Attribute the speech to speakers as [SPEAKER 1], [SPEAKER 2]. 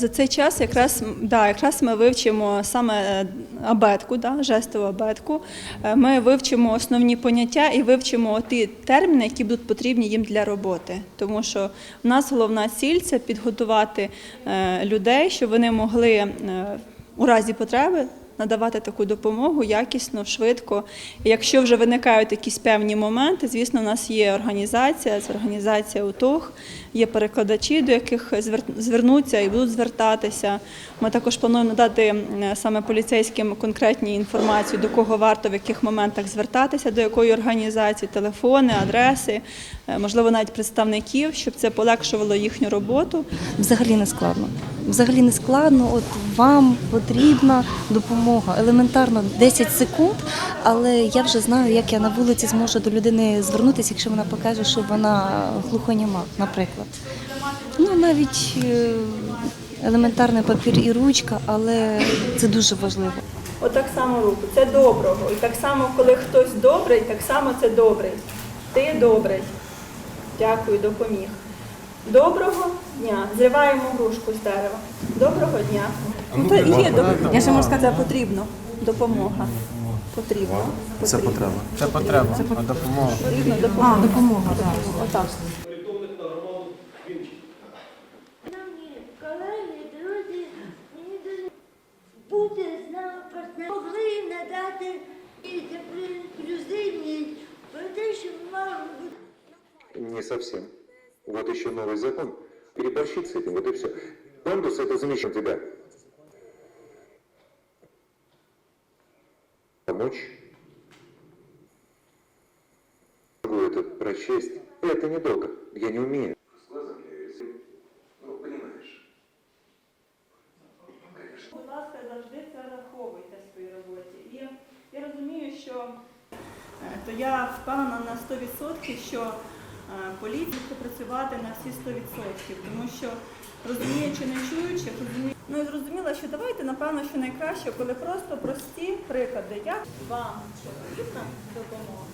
[SPEAKER 1] За цей час якраз, да, якраз ми вивчимо саме е, абетку, да, жестову абетку. Е, Ми вивчимо основні поняття і вивчимо ті терміни, які будуть потрібні їм для роботи. Тому що в нас головна ціль це підготувати е, людей, щоб вони могли у разі потреби надавати таку допомогу якісно, швидко. Якщо вже виникають якісь певні моменти, звісно, у нас є організація, це організація УТОГ, є перекладачі, до яких звернуться і будуть звертатися. Ми також плануємо надати саме поліцейським конкретні інформацію, до кого варто в яких моментах звертатися, до якої організації, телефони, адреси, е, можливо, навіть представників, щоб це полегшувало їхню роботу.
[SPEAKER 2] Взагалі не складно. Взагалі не складно. От вам потрібна допомога. Елементарно 10 секунд, але я вже знаю, як я на вулиці зможу до людини звернутися, якщо вона покаже, що вона глухоніма, наприклад. Ну навіть е, елементарний папір і ручка, але це дуже важливо.
[SPEAKER 1] Отак само руку. Це доброго. І так само, коли хтось добрий, так само це добрий. Ти добрий. Дякую, допоміг. Доброго дня. Зриваємо грушку з дерева. Доброго дня. Ну, і є допомога. Я ще можу сказати, потрібно. Допомога. Потрібно.
[SPEAKER 3] Це потреба.
[SPEAKER 4] Це потреба, а допомога.
[SPEAKER 1] Потрібно допомога.
[SPEAKER 2] А, допомога, так.
[SPEAKER 1] Отак.
[SPEAKER 5] Шановні колеги, друзі, мені дуже бути з нами партнером. Могли надати і інклюзивність про те, що ми бути
[SPEAKER 6] Не совсем. Вот еще новый закон. Переборщить с этим, вот и все. Пандус это замечательно тебя. Помочь. Могу это прочесть. Это недолго. Я не умею. С глазом я если, ну, понимаешь.
[SPEAKER 1] Будь ласка, завжди це враховуйте в своїй роботі. І я розумію, що е, то я впевнена на 100%, що е, буде працювати на всі 100%, тому що розуміючи, не чуючи, розумію. Ну і зрозуміла, що давайте, напевно, що найкраще, коли просто прості приклади, як вам потрібна допомога.